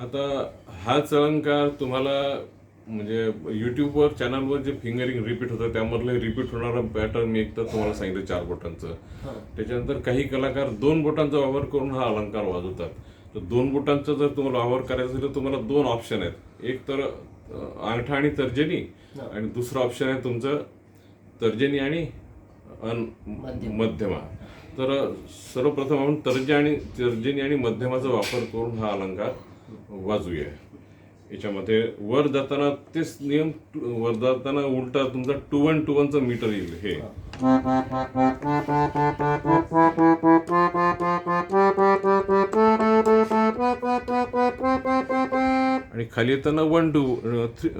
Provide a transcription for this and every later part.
आता हाच अलंकार तुम्हाला म्हणजे युट्यूबवर चॅनलवर जे फिंगरिंग रिपीट होतं त्यामधलं रिपीट होणारं पॅटर्न मी एक तर तुम्हाला सांगितलं चार बोटांचं. त्याच्यानंतर काही कलाकार दोन बोटांचा वापर करून हा अलंकार वाजवतात. तर दोन बोटांचा जर तुम्हाला वापर करायचा असेल तर तुम्हाला दोन ऑप्शन आहेत. एक तर अंगठा आणि तर्जनी आणि दुसरं ऑप्शन आहे तुमचं तर्जनी आणि अन मध्यमा. तर सर्वप्रथम आपण तर्जनी आणि तर्जनी आणि मध्यमाचा वापर करून हा अलंकार वाजूया. याच्यामध्ये वर जाताना तेच नियम वर जाताना उलटा तुमचा टू वन टू वनचं मीटर येईल हे. आणि खाली येताना one two three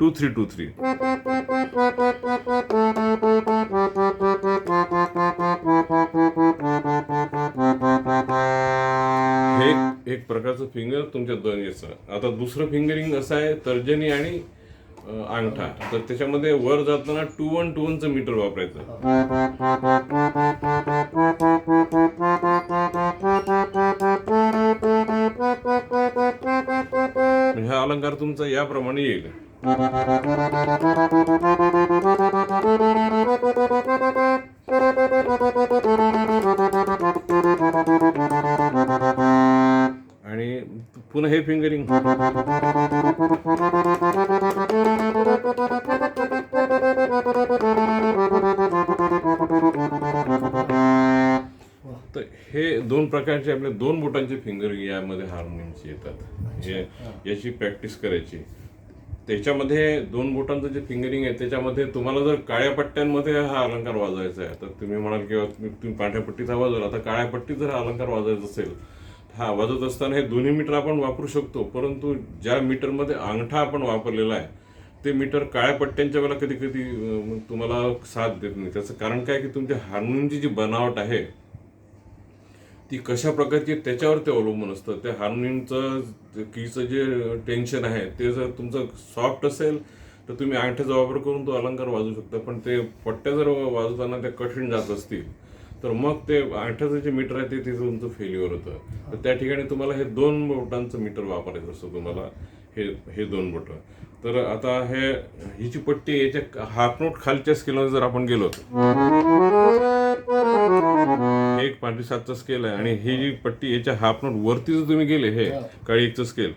two three two three हे एक- प्रकारचं फिंगर तुमच्या दोन आता दुसरं फिंगरिंग असं आहे तर्जनी आणि अंगठा. तर त्याच्यामध्ये वर जाताना टू वन टू वनचं मीटर वापरायचं. म्हणजे हा अलंकार तुमचा याप्रमाणे येईल. दोन प्रकारचे आपले दोन बोटांचे फिंगरिंग यामध्ये हार्मोनियमचे येतात. हे याची प्रॅक्टिस करायची. त्याच्यामध्ये दोन बोटांचं जे फिंगरिंग आहे त्याच्यामध्ये तुम्हाला जर काळ्या पट्ट्यांमध्ये हा अलंकार वाजवायचा आहे तर तुम्ही म्हणाल की तुम्ही तुम्ही पांढऱ्या पट्टीचा वाजवला आता काळ्या पट्टीत जर हा अलंकार वाजवायचा असेल हा वाजवत असताना हे दोन्ही मीटर आपण वापरू शकतो परंतु ज्या मीटरमध्ये अंगठा आपण वापरलेला आहे ते मीटर काळ्या पट्ट्यांच्या वेळेला कधी कधी तुम्हाला साथ देत नाही. त्याचं कारण काय की तुमच्या हार्मोनियमची जी बनावट आहे ती कशा प्रकारची त्याच्यावर ते अवलंबून असतं. त्या हार्मोनियमचं कीचं जे टेन्शन आहे ते जर तुमचं सॉफ्ट असेल तर तुम्ही आठ्याचा वापर करून तो अलंकार वाजवू शकता. पण ते पट्ट्या जर वाजवताना त्या कठीण जात असतील तर मग ते अंगठ्याचं जे मीटर आहे ते तिथं तुमचं फेल्युअर होतं. तर त्या ठिकाणी तुम्हाला हे दोन बोटांचं मीटर वापरायचं असतं तुम्हाला. हे हे दोन बोटं. तर आता हे हिची पट्टी याच्या हाफ नोट खालच्या स्केलमध्ये जर आपण गेलो हे एक पांढरी सातचा स्केल आहे आणि ही जी पट्टी याच्या हाफ नोट वरती जर तुम्ही गेले हे काळी एकचं स्केल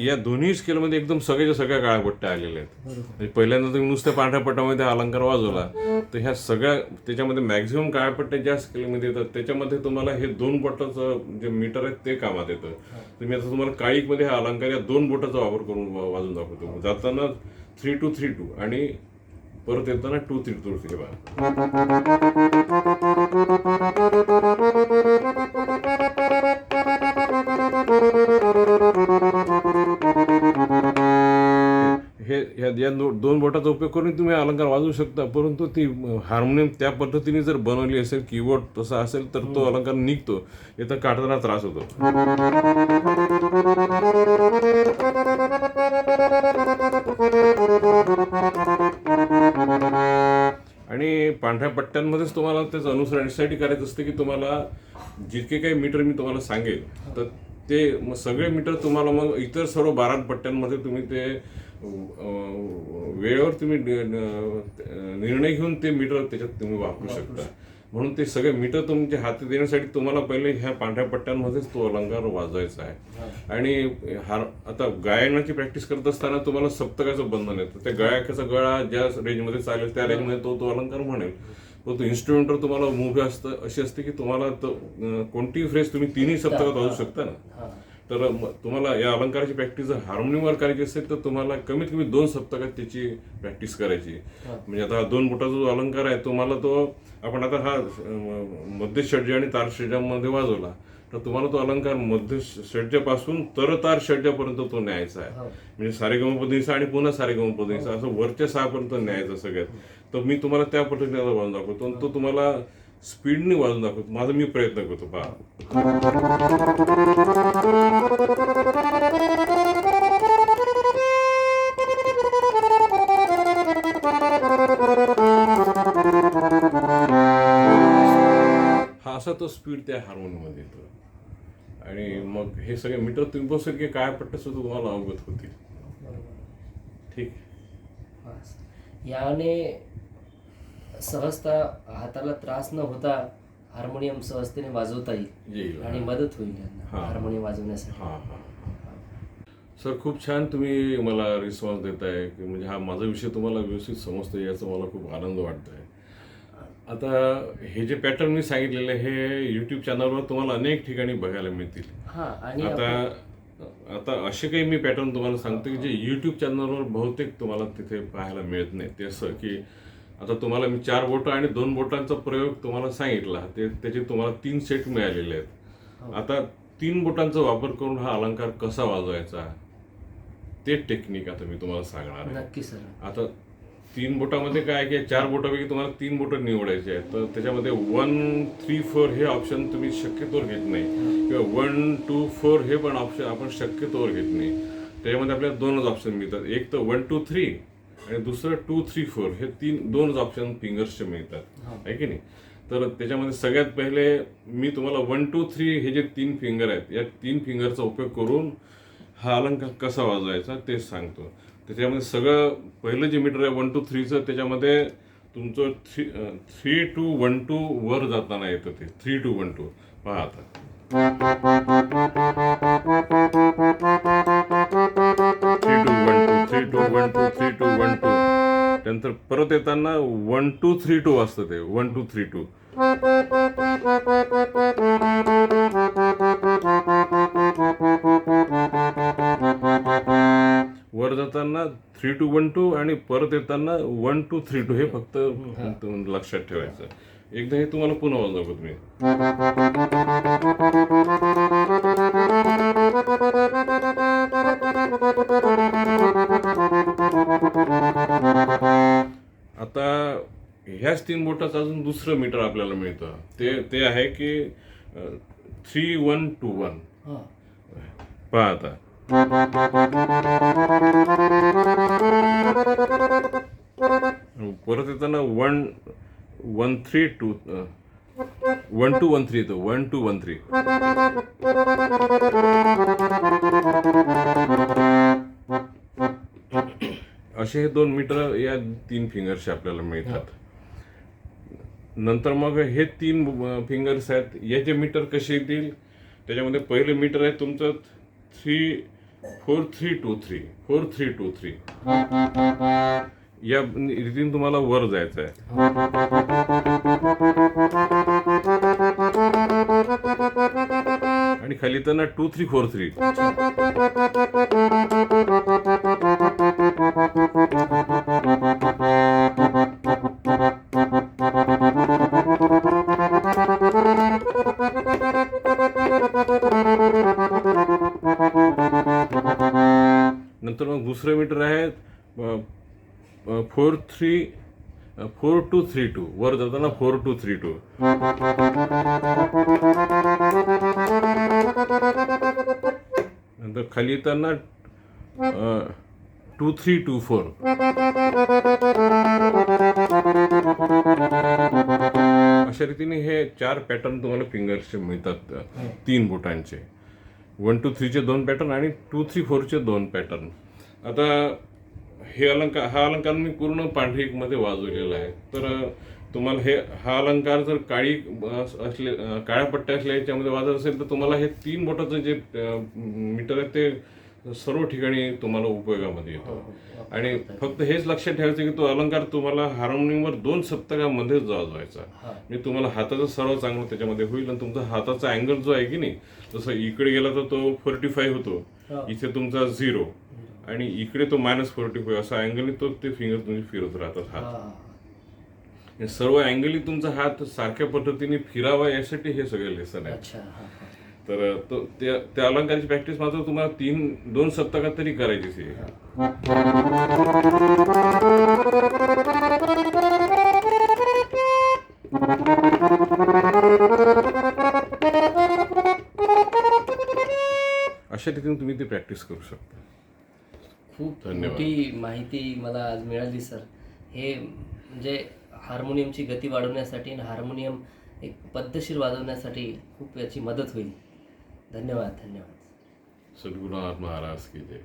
या दोन्ही स्केलमध्ये एकदम सगळ्याच्या सगळ्या काळ्या पट्ट्या आलेल्या आहेत. म्हणजे पहिल्यांदा तुम्ही नुसत्या पांढऱ्या पट्ट्यामध्ये अलंकार वाजवला तर ह्या सगळ्या त्याच्यामध्ये मॅक्झिमम काळ्या पट्ट्या ज्या स्केलमध्ये येतात त्याच्यामध्ये तुम्हाला हे दोन बोटाचं जे मीटर आहे ते कामात येतं. तुम्ही आता तुम्हाला काळीकमध्ये हा अलंकार या दोन बोटाचा वापर करून वा- वाजवून दाखवतो. जाताना थ्री टू थ्री टू आणि परत येताना टू थ्री टू हे या दोन बोटाचा उपयोग करून तुम्ही अलंकार वाजवू शकता परंतु ती हार्मोनियम त्या पद्धतीने जर बनवली असेल कीबोर्ड तसा असेल तर तो अलंकार निघतो. याचा काढताना त्रास होतो. पांढऱ्या पट्ट्यांमध्येच तुम्हाला त्याचं अनुसरण यासाठी करायचं असतं की तुम्हाला जितके काही मीटर मी तुम्हाला सांगेल तर ते मग सगळे मीटर तुम्हाला मग इतर सर्व बारा पट्ट्यांमध्ये तुम्ही ते वेळेवर तुम्ही निर्णय घेऊन ते मीटर त्याच्यात तुम्ही वापरू शकता. म्हणून ते सगळे मीटर तुमच्या हाती देण्यासाठी तुम्हाला पहिले ह्या पांढऱ्या पट्ट्यांमध्येच तो अलंकार वाजवायचा आहे. आणि हार आता गायनाची प्रॅक्टिस करत असताना तुम्हाला सप्तकाचं बंधन येतं. त्या गायकाचा गळा ज्या रेंजमध्ये चालेल त्या रेंजमध्ये तो तो अलंकार म्हणेल. परंतु इन्स्ट्रुमेंटवर तुम्हाला मूव्ह असतं अशी असते की तुम्हाला तो, कोणतीही फ्रेज तुम्ही तिन्ही सप्तकात वाजवू शकता ना. तर तुम्हाला या अलंकाराची प्रॅक्टिस जर हार्मोनियमवर करायची असेल तर तुम्हाला कमीत कमी दोन सप्तकात त्याची प्रॅक्टिस करायची. म्हणजे आता हा दोन बोटाचा जो अलंकार आहे तुम्हाला तो आपण आता हा मध्य षड्ज आणि तार षड्जामध्ये वाजवला. तर तुम्हाला तो अलंकार मध्य षड्जापासून तर तार षड्जापर्यंत तो न्यायचा आहे. म्हणजे सारेगमपदनीसा आणि पुन्हा सारेगमपदनीसा असं वरच्या सहापर्यंत न्यायचं सगळ्यात. तर मी तुम्हाला त्या पद्धतीने वाजून दाखवतो. तो तुम्हाला स्पीडने वाजून दाखवतो माझा मी प्रयत्न करतो पहा. हा असा तो स्पीड त्या हार्मोनमध्ये येतो. आणि मग हे सगळे मीटर तुम्ही बसले की काय पट्ट सुद्धा तुम्हाला अवगत होतील. बरोबर. ठीक याने सहजता हाताला त्रास न होता हार्मोनियम सहजतेने वाजवता येईल आणि मदत होईल. हार्मोनियम वाजवण्यासाठी. सर खूप छान तुम्ही मला रिस्पॉन्स देताय की म्हणजे हा माझा विषय तुम्हाला व्यवस्थित समजतो याचा मला खूप आनंद वाटतोय. आता हे जे पॅटर्न मी सांगितलेले हे यूट्यूब चॅनलवर तुम्हाला अनेक ठिकाणी बघायला मिळतील. हा आणि आता आता असे काही मी पॅटर्न तुम्हाला सांगतो की जे यूट्यूब चॅनलवर बहुतेक तुम्हाला तिथे पाहायला मिळत नाही. ते असं की आता तुम्हाला मी चार बोटं आणि दोन बोटांचा प्रयोग तुम्हाला सांगितला. ते त्याचे तुम्हाला तीन सेट मिळालेले आहेत. आता तीन बोटांचा वापर करून हा अलंकार कसा वाजवायचा? ते टेक्निक आता मी तुम्हाला सांगणार आहे. नक्की सर. आता तीन बोटामध्ये काय की चार बोटापैकी तुम्हाला तीन बोटं निवडायचे आहेत. तर त्याच्यामध्ये वन थ्री फोर हे ऑप्शन तुम्ही शक्यतोवर घेत नाही. किंवा वन टू फोर हे पण ऑप्शन आपण शक्यतोवर घेत नाही. त्याच्यामध्ये आपल्याला दोनच ऑप्शन मिळतात. एक तर वन टू थ्री आणि दुसरं टू थ्री फोर हे तीन दोनच ऑप्शन फिंगर्सचे मिळतात. आहे की नाही? तर त्याच्यामध्ये सगळ्यात पहिले मी तुम्हाला वन टू थ्री हे जे तीन फिंगर आहेत या तीन फिंगरचा उपयोग करून हा अलंकार कसा वाजवायचा ते सांगतो. त्याच्यामध्ये सगळं पहिलं जे मीटर आहे वन टू थ्रीचं त्याच्यामध्ये तुमचं three three two one two वर जाताना येतं ते. थ्री टू वन टू पहा आता. Three two one two three two one two three two one two. त्यानंतर परत येताना वन टू थ्री टू असतं ते. One two three two. वर जाताना थ्री टू वन टू आणि परत येताना वन टू थ्री टू हे फक्त लक्षात ठेवायचं. एकदा हे तुम्हाला पुन्हा वाजवतो तुम्ही. तीन बोटाचं अजून दुसरं मीटर आपल्याला मिळतं. ते ते आहे की थ्री वन टू वन हा. पहा आता. परत येताना one one three two one two one three येतं. वन टू वन थ्री असे हे दोन मीटर या तीन फिंगर्सचे आपल्याला मिळतात. नंतर मग हे तीन फिंगर्स आहेत. याचे मीटर कसे येतील? त्याच्यामध्ये पहिले मीटर आहे तुमचं three four three two three four three two three या रीतीने तुम्हाला वर जायचं आहे. आणि खाली त्यांना टू थ्री फोर थ्री नंतर मग दुसरं मीटर आहे four three four two three two. वर जाताना फोर टू थ्री टू. नंतर खाली येताना टू थ्री टू फोर. अशा रीतीने हे चार पॅटर्न तुम्हाला फिंगर्सचे मिळतात तीन बोटांचे. वन टू थ्रीचे दोन पॅटर्न आणि टू थ्री फोरचे दोन पॅटर्न आता हे अलंकार हा अलंकार मी पूर्ण पांढरीमध्ये वाजवलेला आहे. तर तुम्हाला हे हा अलंकार जर काळी अस- असले काळ्या पट्ट्या असल्या याच्यामध्ये वाजत असेल तर तुम्हाला हे तीन बोटाचं जे मीटर आहे ते सर्व ठिकाणी तुम्हाला उपयोगामध्ये येतो. आणि फक्त हेच लक्षात ठेवायचं की तो अलंकार तुम्हाला हार्मोनियमवर दोन सप्तकामध्येच वाजवायचा म्हणजे तुम्हाला हाताचा सर्व चांगलं त्याच्यामध्ये होईल आणि तुमचा हाताचा अँगल जो आहे की नाही जसं इकडे गेला तर तो फोर्टी फाईव्ह होतो. इथे तुमचा झिरो. आणि इकडे तो मायनस फोर्टी फाईव्ह असा अँगलनी तो ते फिंगर तुम्ही फिरत राहतात हात. हा. सर्व अँगली तुमचा हात सारख्या पद्धतीने फिरावा यासाठी हे सगळे लेसन आहेत. अच्छा हा हा. तर तो त्या त्या अलंकाराची प्रॅक्टिस मात्र तुम्हाला तीन दोन सप्तकात तरी करायचीच आहे. अशा रीतीने तुम्ही ती प्रॅक्टिस करू शकता. खूप धन्यवाद. मोठी माहिती मला आज मिळाली सर. हे म्हणजे हार्मोनियमची गती वाढवण्यासाठी आणि हार्मोनियम एक पद्धतशीर वाजवण्यासाठी खूप याची मदत होईल. धन्यवाद धन्यवाद. सद्गुरुनाथ महाराज की जय.